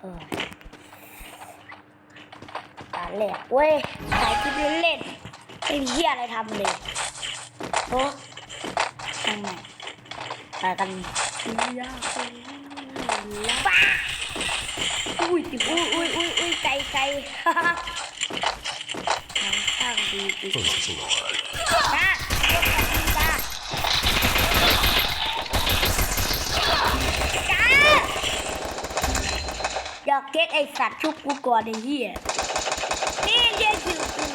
เออการแหลกเว้ยถ่ายคลิปเล่นๆไม่มีเหี้ยอะไรทำเลยโอ้ทำไมตายกันยากป้าอุ้ยติอุ้ยอุ้ยอุ้ยอุ้ยไกลไกลฮ่าฮ่าทางข้างดีดี First blood. จ้าจ้าจ้าอยา กเก็ตไอสัตว์ชุบกูก่อนไอ้เหี้ยนี่เย้คิวกู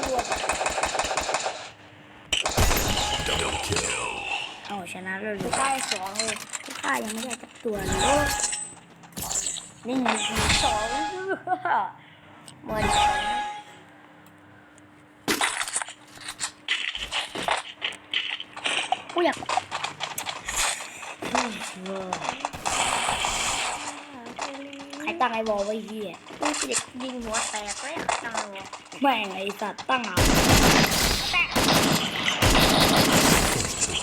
Double kill. เอาชนะแล้วเลยได้สองเลยผู้ฆ่ายังไม่ได้จับตัวเลยนี่ไงสองหมดกูอยากใคร ตั้งไอ้บอลไว้เฮียกูเด็กยิงหัวแตกเลยตั้งไงแม่งไอ้สัตว์ตั้งเอาแตก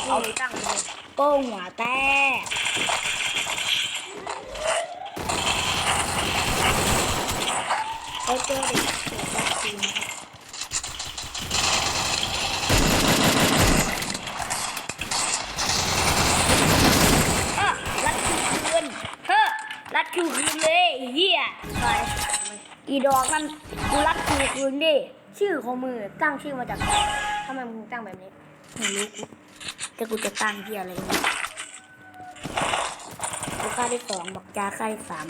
เอาตั้งเลยโป้งหัวแตกเขาเจอเด็กเด็กวัคซีนเออรัดคิวคืนเฮ้อรัดคิวคืนเลยไอ้เฮีย ใช่ อี ดอกนั่นกูรัดคิวคืนดิชื่อของมือตั้งชื่อมาจากไหนทำไมมึงตั้งแบบนี้ไม่รู้กูแต่กูจะตั้งที่อะไรเนี่ยกูค่าที่สองบอกจาค่าที่สาม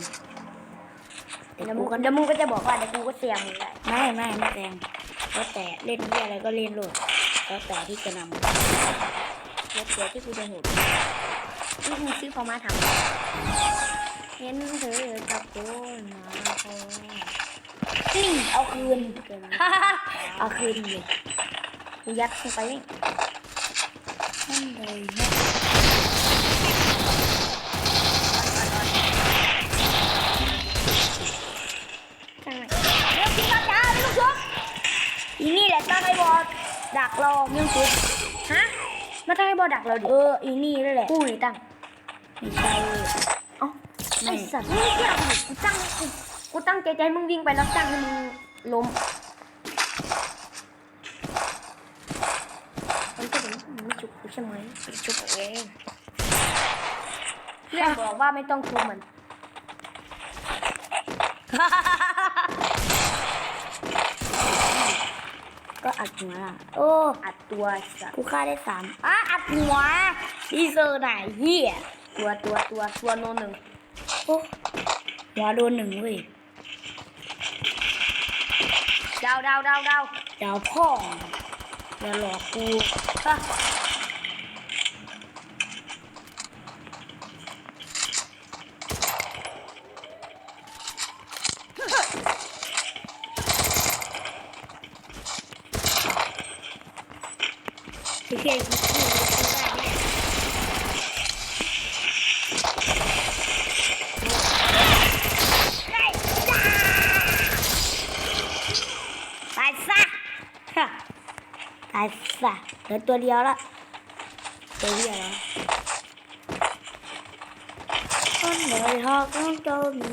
แต่เดี๋ยวกูมึงก็เดี๋ยวมึงก็จะบอกว่าเดี๋ยวกูก็เสียมึงได้ไม่ไม่ไม่แดงแล้วแต่เล่นที่อะไรก็เล่นโลดแล้วแต่ที่จะนเดี๋ยวเสียที่กูจะเห็นนี่มึงซื้อเขามาทำเห็นเธอกับกูมาพอำนี่เอาคืนเอาคืนเลยกูยัดเข้าไปนี่นั่นเลยนะตั้งไหนเร็วกินข้าวจ้าไม่ต้องชกอีนี่แหละตั้งไอ้บอลดักรอมิวสิกฮะมาตั้งให้บอดักเราดิเอออีนี่นั่นแหละกูนี่ตั้งไม่ใช่เอ้าไม่ไอสัตว์มึงเกี่ยวดิกูตั้ง กูกูตั้งใจใจให้มึงวิ่งไปแล้วตั้งให้มึงล้มมันก็เป็นมึงไม่จุกกูใช่ไหมกูจุกเองเพื่อนบอกว่าไม่ต้องทุบมันก็อัดหัวล่ะ โอ้ อัดตัวสัตว์กูฆ่าได้สามอะอัดหัวดีเซอร์ไหนเฮียตัวตัวตัวตัวโนหนึ่งโอ้หัวโดนหนึ่งเว้ย ดาวดาวดาวดาวดาวพ่ออย่าหลอกกูฮะโอเคกูพูดกูได้เนี่ยได้จ้าตายซะฮะ ตายซะเหลือตัวเดียวละตัวเดียวแล้วต้นเลยฮอกต้นโตมี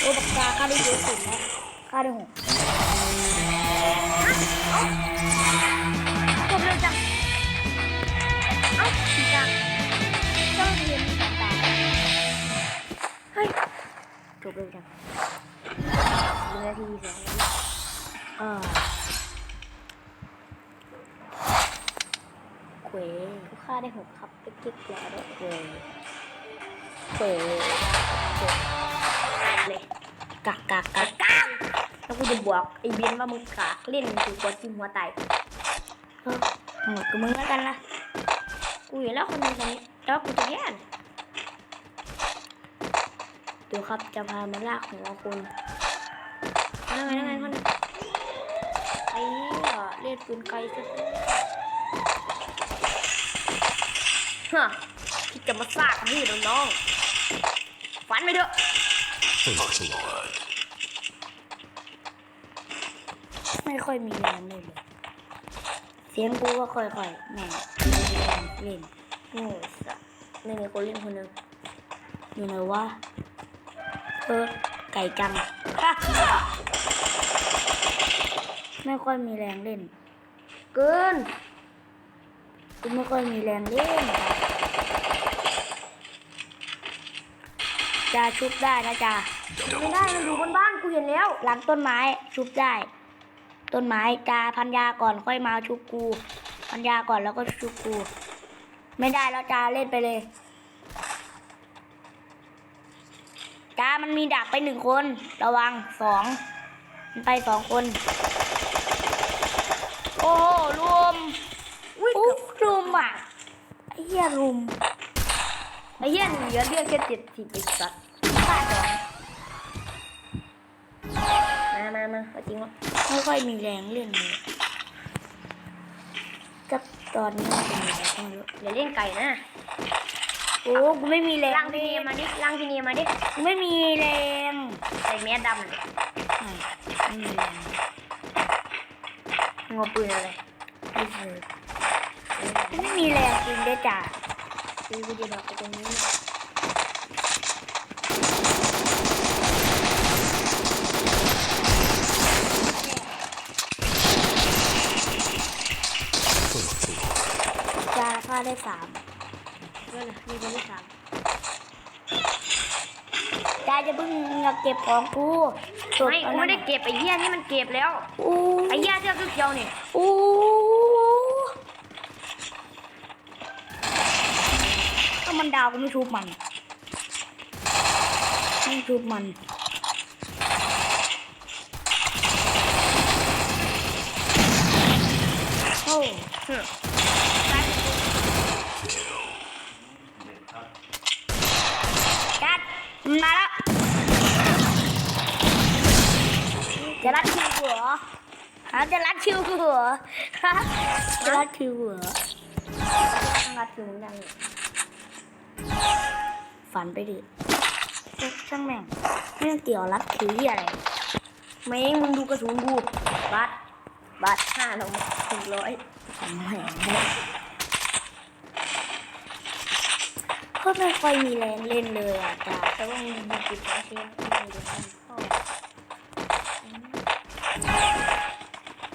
โอ้ปากกาข้าได้เยอะสุดแล้วข้าได้หกจบเลยจังเอ้าสีจังต้องเรียนภาษาเฮ้ยจบเร็วจังหนึ่งนาทีสองเออเข วกูฆ่าได้หกครับไปกิ๊กแล้วด้วยเวเปิดเลยกักกักกักกักแล้วกูจะบอกไอ้เบียนว่ามึงกากเล่นกูกดจิ้มหัวตายเออหมดกับมึงแล้วกันละกูเห็นแล้วคนนึงคนนี้แล้วกูจะแย่งเดี๋ยวครับจะพามาลากหัวคุณนั่งไงนั่งไงคนนึงไอ้เหี้ยเล่นปืนไกลสุด ฮะคิดจะมาซากพี่น้องๆฝันไปเถอะ First blood. ไม่ค่อยมีแรงเลยเลยเสียงกูก็ค่อยๆแหม่เล่นนี่สัสนี่มีคนเล่นคนหนึงอยู่ไหนวะเออไก่จังไม่ค่อยมีแรงเล่น เกินกูไม่ค่อยมีแรงเล่น จะชุบได้นะจ๊ะไม่ได้มันอยู่บนบ้านกูเห็นแล้ว หลังต้นไม้ชุบได้ ต้นไม้จาพันยาก่อนค่อยมาชุบกูพันยาก่อนแล้วก็ชุบกู ไม่ได้แล้วจาเล่นไปเลยจามันมีดักไปหนึ่งคน ระวังสองมันไปสองคน โอ้โหรวมอุ้ยอุ๊เกือบรุมอะไอ้เหี้ยรุมไอ้ เหี้ยหนูเหลือเลือดแค่เจ็ดสิบไอ้สัตว์ฆ่าสองมามามาเอาจริงวะไม่ค่อยมีแรงเล่นเลยกับตอนนี้เป็นยังไงก็ไม่รู้อย่าเล่นไก่นะโอ้กูไม่มีแรงล่างพี่เนียมาดิล่างพี่เนียมาดิกูไม่มีแรงใส่แมสดำเลยไม่ไม่มีแรงงัวปืนอะไรไม่เคยกูไม่มีแรงจริงด้วยจ้ะ คือกูจะบอกไปตรงนี้จ้าฆ่าได้สามเพื่อนอะมีคนที่สามจ้าจะเพิ่งมาเก็บของกูจบไม่กูไม่ได้เก็บไอ้เหี้ยนี่มันเก็บแล้วอู้ไอ้เหี้ยเสื้อเขียวๆนี่อู้ มันดาวกูไม่ทุบมันไม่ทุบมันโอ้เฮ้ยกัดมันมาแล้วจะรัดคิวหรอฮะจะรัดคิวหรอฮะจะรัดคิวกูเหรอต้องรัดคิวเหมือนกันนี่ ฝันไปดิช่างแม่งไม่องเกี่ยวรัดคิวที่อะไรเม้งมึงดูกระสุนกูบัตบัตห้าลงหนึ่งร้อยทำแหงก็ไม่ค่อยมีแรงเล่นเลยอะจ้าแต่ว่ามึงดูจิตของเชนมึงดูมันเข้า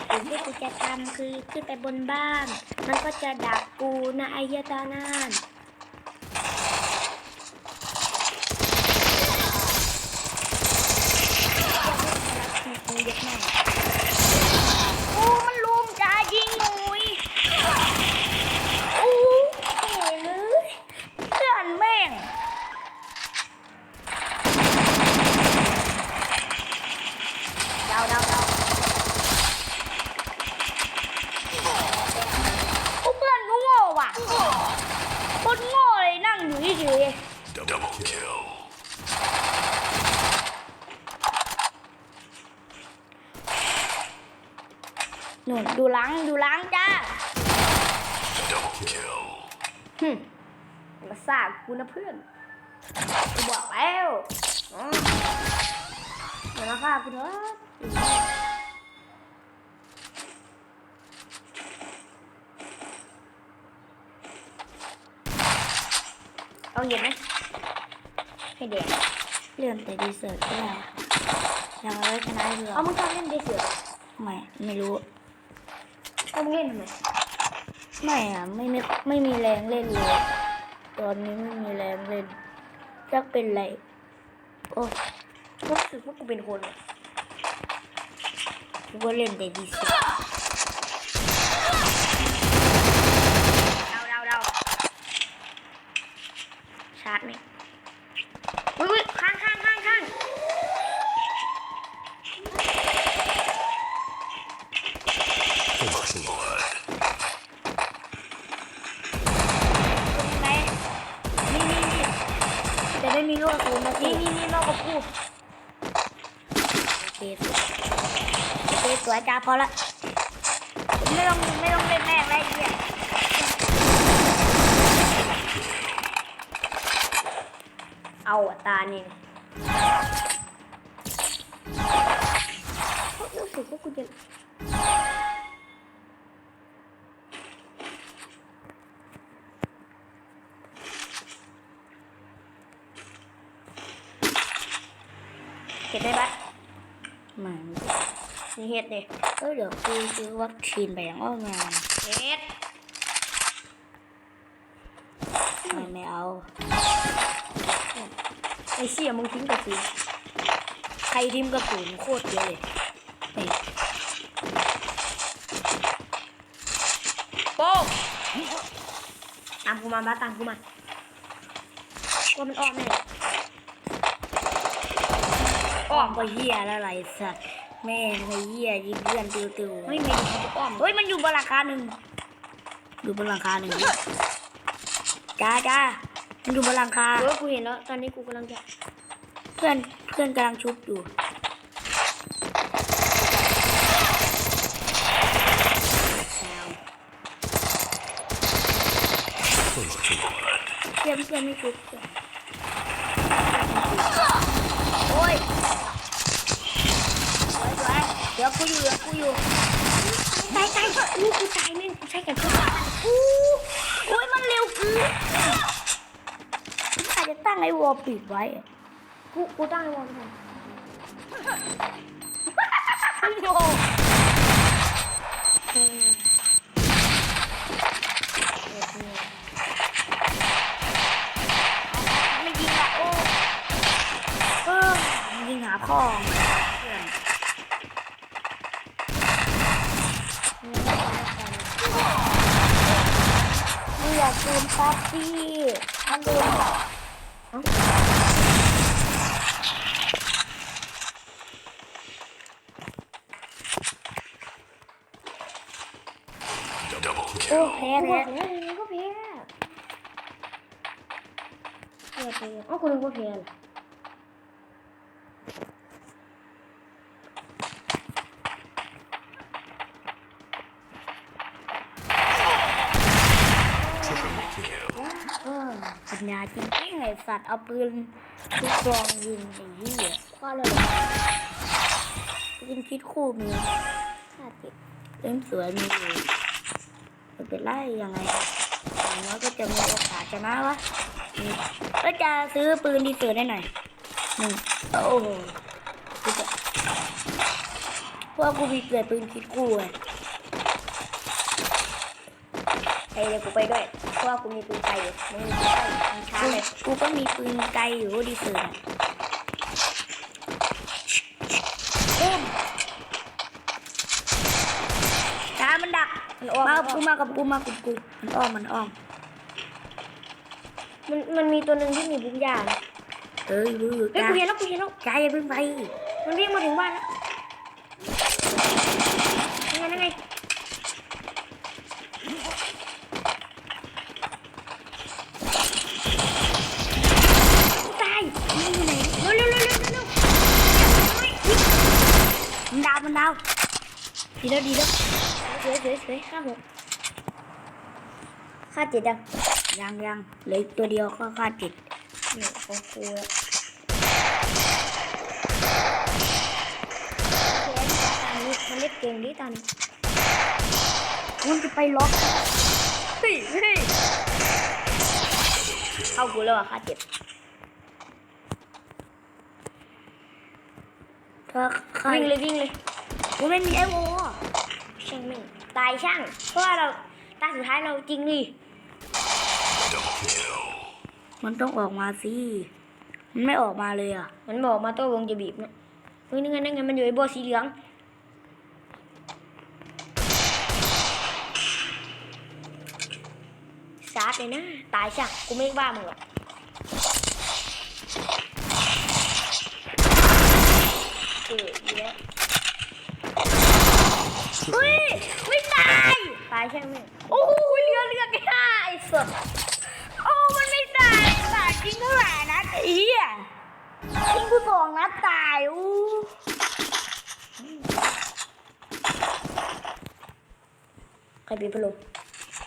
สิ่งที่กูจะทำคือขึ้นไปบนบ้าน มันก็จะดักกูนะไอ้เหี้ยตานั่นกูเย็ดแม่งโอ้มันลุมจ้ายิงหนุยโอ้เอ๋เลยเพื่อนแม่ง ดาวดาวดาว โอ้เพื่อนกูโง่ว่ะคนโง่เลยนั่งอยู่เฉย Double kill. ๆหนุนดูหล้างดูหล้างจ้า Double kill. หึ มาซ่ากูนะเพื่อนกูบอกแล้วอ๋ออย่ามาฆ่ากูเถอะเอาเย็นไหมให้เด็กเลื่อนแต่ดีเซิร์ตก็ได้ยังไม่ชนะเลยเอามึงชอบเล่นเดซเสือไม่ไม่รู้เอามึงเล่นทำไมไม่อะไม่ไม่ไม่มีแรงเล่นเลย ตอนนี้ไม่มีแรงเล่นจะเป็นไรโอ้รู้สึกว่ากูเป็นคนกูก็เล่นแต่ดีเซิร์ตเดาเดาเดาชาร์จไหม โอเคโอเคสวยจ้าพอละไม่ต้องไม่ต้องเล่นแม่งแล้วไรเงี้ยเอาตานี่รู้สึกว่ากูจะ เห็ดได้ปะไมันนี่เห็ดดิเออเดี๋ยวกูซื้อวัคซีนไปอย่างอ้อมงานเห็ดไม่ไม่เอาไอ้เชี่ยมึงทิ้งกระสีใครทิมกระสุนโคตรเยอะเลยนี่โป๊ะตามกูมาบ้าตามกูมาว่ามันอ้อมแน่ อ้อ้ออมมก็เหี้ยแล้วไรสัตว์แม่งไอ้เหี้ยยิงเพื่อนติวติวไม่มีมันจะอ้อมเฮ้ยมันอยู่บนหลังคาหนึ่งอยู่บนหลังคาหนึ่งจ้าจ้ามันอยู่บนหลังคาเออกูเห็นแล้วตอนนี้กูกำลังจะเพื่อนเพื่อนกำลังชุบอยู่แซว First blood. เพื่อนเพื่อนไม่ชุบเพื่อนโอ้ยสวยสวยเดี๋ยวกูอยู่เดี๋ยวกูอยู่ ตายตายอู้กูตายแม่งกูใช้กันทุกวัน อู้โอ้ยมันเร็วเกินอาจจะตั้งไอ้วอล ปิดไว้อะกูกูตั้งไอ้วอลก่อนโอ้มันยิงอะโอ้เออมันยิงหาพ่อมันเพื่อนมึงอยากโดนป๊อปปี้มันโดน Double โอ้ kill. แพ้กูบแพ้อกแล้วยังไงก็แพ้แพ้ไปอ๋อกูนึกว่าแพ้เหรอ Triple kill. เออปัญญาจริงๆไอ้สัตว์เอาปืนลูกซองยิงไอ้เหี้ยก็เลยปืนคิดคู่มีค่าติดเล่มสวยมีอยู่ ไม่เป็นไรยังไงอย่างน้อยก็จะมีโอกาสชนะวะก็จะซื้อปืนดีเสือได้หน่อยหนึ่งโอ้โหกูจะเพราะว่ากูมีเกิดปืนคิดคู่ไงไอเดี๋ยวกูไปด้วยเพราะว่ากูมีปืนไกลอยู่มึงมีปืนไกลช้ากูเลยกูก็มีปืนไกลอยู่ดีเสือน่ะปุ้มตา มันดักมันอ้อมมากับกูมากับกูมากับกูมันอ้อมมันอ้อมมันมันมีตัวหนึ่งที่มีบุญญาณเอ้ยรู้อยู่เฮ้ยจ้ากูเห็นแล้วกูเห็นแล้วจ้าอย่าเพิ่งไปมันวิ่งมาถึงบ้านแล้วยังไงยังไงตายนี่อยู่ไหนเร็วเร็วเร็วเร็วเร็วมันดาวมันดาวดีแล้วดีแล้ว สวยสวยสวยห้าหกค่าเจ็ดยังยังยังเหลืออีกตัวเดียวก็ค่าจิตนี่ของกูแล้วมันเล่นเก่งดิตอนนี้มันจะไปล็อกเฮ้ยเฮ้ยเข้ากูแล้วอะค่าเจ็ดถ้าใครวิ่งเลยวิ่งเลยกูไม่มีไอโว ช่างแม่งตายช่าง เพราะว่าเราตาสุดท้ายเราจริงดิ Double kill. มันต้องออกมาสิ มันไม่ออกมาเลยอะ มันบอกมาตัววงจะบีบนะเฮ้ยนั่นไงนั่นไงมันอยู่ไอ้โบสีเหลืองซาดเลยนะ ตายช่างกูไม่ว่ามึงหรอกเออดีแล้ว เฮ้ยไม่ตายตายช่างแม่งโอ้โหเรือเรือแค่ห้าไอ้สัสโอ้มันไม่ตายตายจริงเท่าไหร่นะไอ้เหี้ยยิงกูสองนัดตายอู้ใครเป็นพัดลม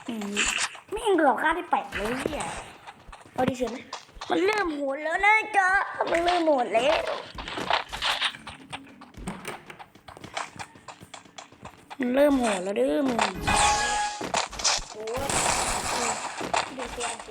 อืมไม่ยังเหลือค่าที่แปดเลยเหี้ยเอาดีเสือไหมมันเริ่มโหดแล้วนะจ๊ะมันเริ่มโหดแล้ว มันเริ่มโหดแล้วเด้อมึงโอ้ดูตัว